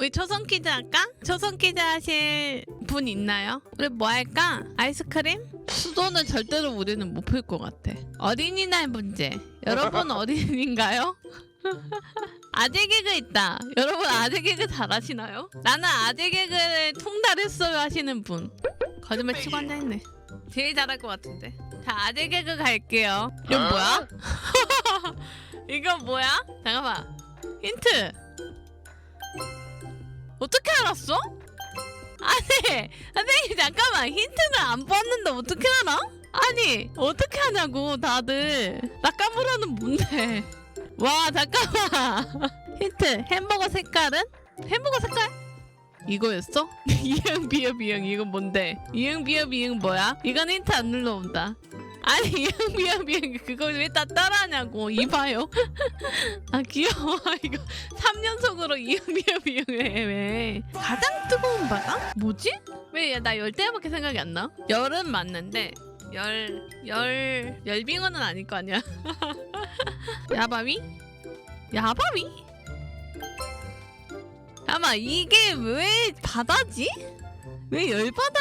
우리 초성 퀴즈 할까? 초성 퀴즈 하실 분 있나요? 우리 뭐 할까? 아이스크림? 수도는 절대로 우리는 못 풀 것 같아. 어린이날 문제. 여러분 어린인가요? 아재 개그 있다. 여러분 아재 개그 잘하시나요? 나는 아재 개그를 통달했어요 하시는 분. 거짓말 치고 앉아있네. 제일 잘할 것 같은데. 자 아재 개그 갈게요. 이건 뭐야? 이거 뭐야? 잠깐만. 힌트. 어떻게 알았어? 아니 선생님 잠깐만 힌트는 안 봤는데 어떻게 알아? 아니 어떻게 하냐고 다들 낙가무라는 뭔데 와 잠깐만 힌트 햄버거 색깔은? 햄버거 색깔? 이거였어? 이응 비읍 이응 이건 뭔데? 이응 비읍 이응 뭐야? 이건 힌트 안 눌러온다 아니 이응 비읍 이응 그걸 왜다 따라하냐고 이봐요 아 귀여워 이거 3연속으로 이응 비읍 이응 해 왜? 가장 뜨거운 바다? 뭐지? 왜 나 열대야밖에 생각이 안 나? 열은 맞는데 열, 열, 열빙어는 아닐 거 아니야 야바위? 야바위? 아마 이게 왜 바다지? 왜 열바다?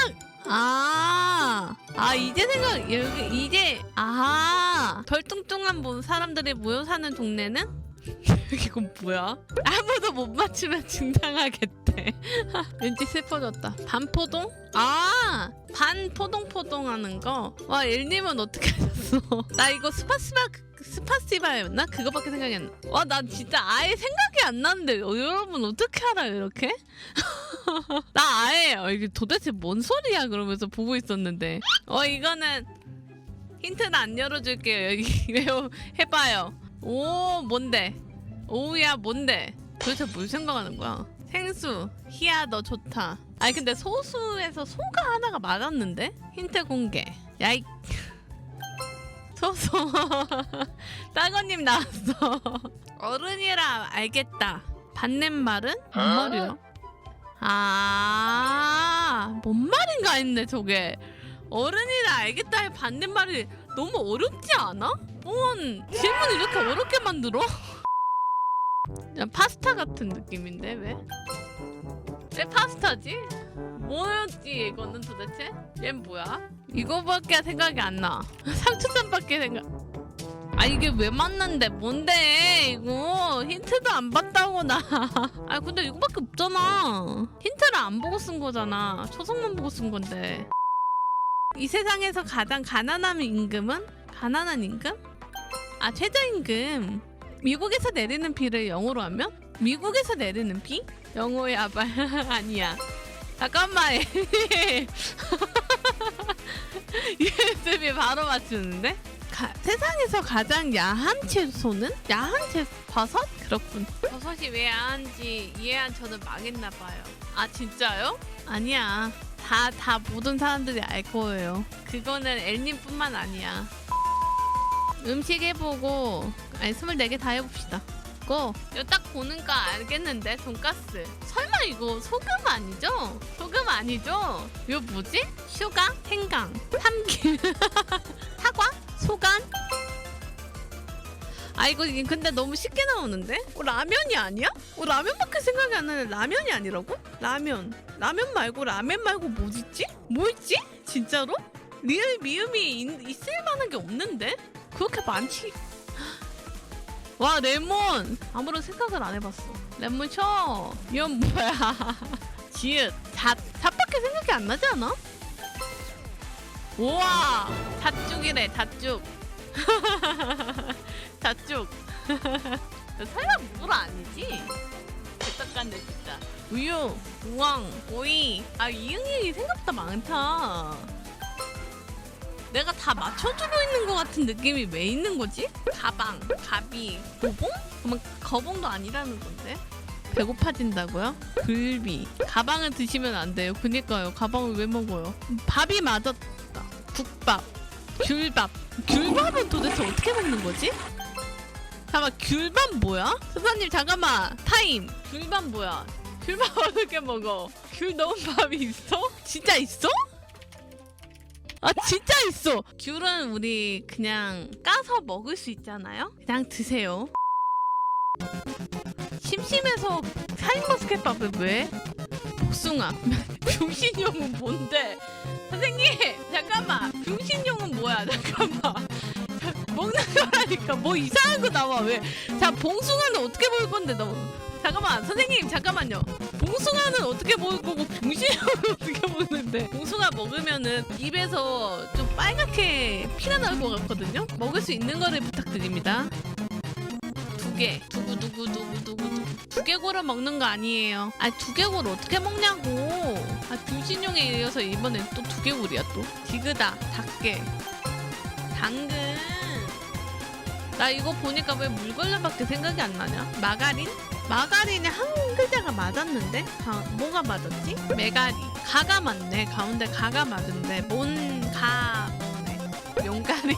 아, 아 이제 생각 이제 아 덜뚱뚱한 뭐 사람들이 모여 사는 동네는 이건 뭐야? 아무도 못 맞추면 중당하겠대. 왠지 슬퍼졌다. 반포동? 아, 반포동포동 하는 거? 와, 엘님은 어떻게 하셨어? 나 이거 스파스바, 스파스바였나? 그거밖에 생각이 안 나. 와, 나 진짜 아예 생각이 안 나는데, 어, 여러분 어떻게 알아요, 이렇게? 나 아예, 어, 이게 도대체 뭔 소리야? 그러면서 보고 있었는데. 어, 이거는 힌트는 안 열어줄게요. 여기, 해봐요. 오, 뭔데? 오야, 뭔데? 도대체 뭘 생각하는 거야? 생수, 희야, 너 좋다. 아니, 근데 소수에서 소가 하나가 맞았는데? 힌트 공개. 야이. 소소. 따거님 나왔어. 어른이라 알겠다. 반넷말은? 뭔 말이야? 아, 뭔 말인가 했네, 저게. 어른이라 알겠다의 반대말이 너무 어렵지 않아? 뭔 질문을 이렇게 어렵게 만들어? 그냥 파스타 같은 느낌인데 왜? 왜 파스타지? 뭐였지 이거는 도대체? 얜 뭐야? 이거밖에 생각이 안 나. 상추쌈밖에 생각. 아 이게 왜 맞는데 뭔데 이거 힌트도 안 봤다고 나. 아 근데 이거밖에 없잖아. 힌트를 안 보고 쓴 거잖아. 초성만 보고 쓴 건데. 이 세상에서 가장 가난한 임금은 가난한 임금? 아 최저임금. 미국에서 내리는 비를 영어로 하면 미국에서 내리는 비? 영어야 말 아니야. 잠깐만. 유습이 바로 맞추는데? 가- 세상에서 가장 야한 채소는? 야한 채 버섯? 그렇군. 버섯이 왜 야한지 이해한 저는 망했나 봐요. 아 진짜요? 아니야. 다 다 모든 사람들이 알 거예요. 그거는 엘님뿐만 아니야. 음식 해보고 아니 24개 다 해봅시다. 고! 이거 딱 보니까 알겠는데 돈가스 설마 이거 소금 아니죠? 소금 아니죠? 이거 뭐지? 슈가? 생강 참기 사과? 소간? 아 이거 근데 너무 쉽게 나오는데? 어, 라면이 아니야? 어, 라면밖에 생각이 안 나는데 라면이 아니라고? 라면 라면 말고 라면 말고 뭐 있지? 뭐 있지? 진짜로? 리을 미음이 있, 있을 만한 게 없는데? 그렇게 많지? 와 레몬! 아무런 생각을 안 해봤어. 레몬 쳐! 이건 뭐야? 지읒 잣 잣밖에 생각이 안 나지 않아? 우와! 잣죽이래 잣죽. 잣죽. 설마 물 아니지? 개떡간데 진짜. 우유 우왕 오이. 아 이응이응이 생각보다 많다 내가 다 맞춰주고 있는 것 같은 느낌이 왜 있는 거지? 가방, 가비, 고봉? 그러면 거봉도 아니라는 건데? 배고파진다고요? 굴비. 가방을 드시면 안 돼요. 그니까요. 가방을 왜 먹어요? 밥이 맞았다. 국밥, 귤밥. 귤밥은 도대체 어떻게 먹는 거지? 잠깐만, 귤밥 뭐야? 선생님, 잠깐만. 타임. 귤밥 뭐야? 귤밥 어떻게 먹어? 귤 넣은 밥이 있어? 진짜 있어? 아 진짜 있어. 귤은 우리 그냥 까서 먹을 수 있잖아요. 그냥 드세요. 심심해서 샤인머스켓밥을 왜? 복숭아 병신용은 뭔데? 선생님 잠깐만 병신용은 뭐야 잠깐만 먹는 거라니까 뭐 이상한 거 나와 왜? 자 봉숭아는 어떻게 먹을 건데 너? 잠깐만 선생님 잠깐만요. 봉숭아는 어떻게 먹을 거고 병신용은 어떻게 먹는데? 봉숭아 먹으면은 입에서 좀 빨갛게 피가 나올 것 같거든요. 먹을 수 있는 거를 부탁드립니다. 두 개. 두구 두구 두구 두구 두구. 두개골을 먹는 거 아니에요. 아 두개골 어떻게 먹냐고. 아 병신용에 이어서 이번엔 또 두개골이야 또. 디그다 닭게. 당근. 나 이거 보니까 왜 물걸레밖에 생각이 안 나냐? 마가린? 마가린에 한 글자가 맞았는데? 아, 뭐가 맞았지? 메가리. 가가 맞네. 가운데 가가 맞은데. 뭔, 가, 뭐네. 용가리.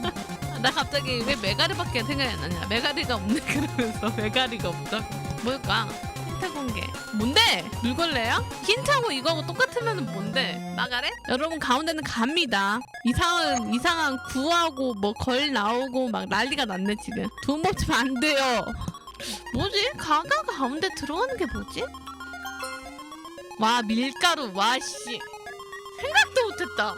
나 갑자기 왜 메가리밖에 생각이 안 나냐? 메가리가 없네. 그러면서 메가리가 없다고. 뭘까? 힌트 공개. 뭔데? 물걸레야? 힌트하고 이거하고 똑같으면 뭔데? 마가렛? 여러분 가운데는 갑니다. 이상한 이상한 구하고 뭐 걸 나오고 막 난리가 났네 지금. 돈 먹지면 안 돼요. 뭐지? 가가 가운데 들어가는 게 뭐지? 와 밀가루 와씨 생각도 못했다.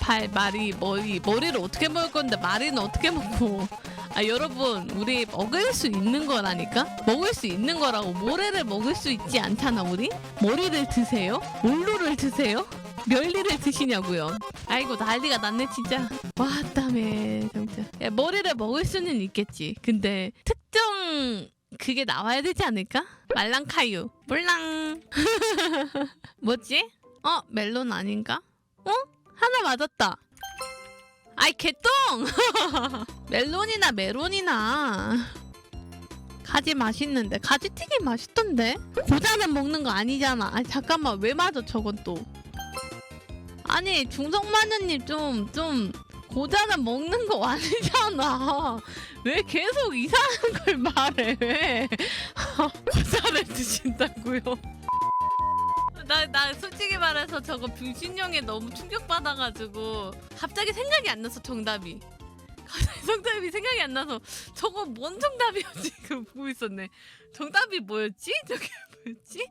발, 마리, 머리 머리를 어떻게 먹을 건데 마리는 어떻게 먹고? 아 여러분 우리 먹을 수 있는 거라니까? 먹을 수 있는 거라고 모래를 먹을 수 있지 않잖아 우리? 머리를 드세요? 올로를 드세요? 멸리를 드시냐고요? 아이고 난리가 났네 진짜. 와땀에 진짜. 야, 머리를 먹을 수는 있겠지. 근데 특정 그게 나와야 되지 않을까? 말랑카유. 몰랑. 뭐지? 어 멜론 아닌가? 어? 하나 맞았다 아이 개똥! 멜론이나 메론이나. 가지 맛있는데. 가지 튀김 맛있던데? 고자는 먹는 거 아니잖아. 아니 잠깐만. 왜 맞아 저건 또? 아니 중성마녀님 좀 좀 고자는 먹는 거 아니잖아. 왜 계속 이상한 걸 말해? 왜? 고자를 드신다고요 나, 나 솔직히 말해서 저거 병신형에 너무 충격받아가지고 갑자기 생각이 안 나서 정답이 정답이 생각이 안 나서 저거 뭔 정답이었지 그 보고 있었네 정답이 뭐였지? 저게 뭐였지?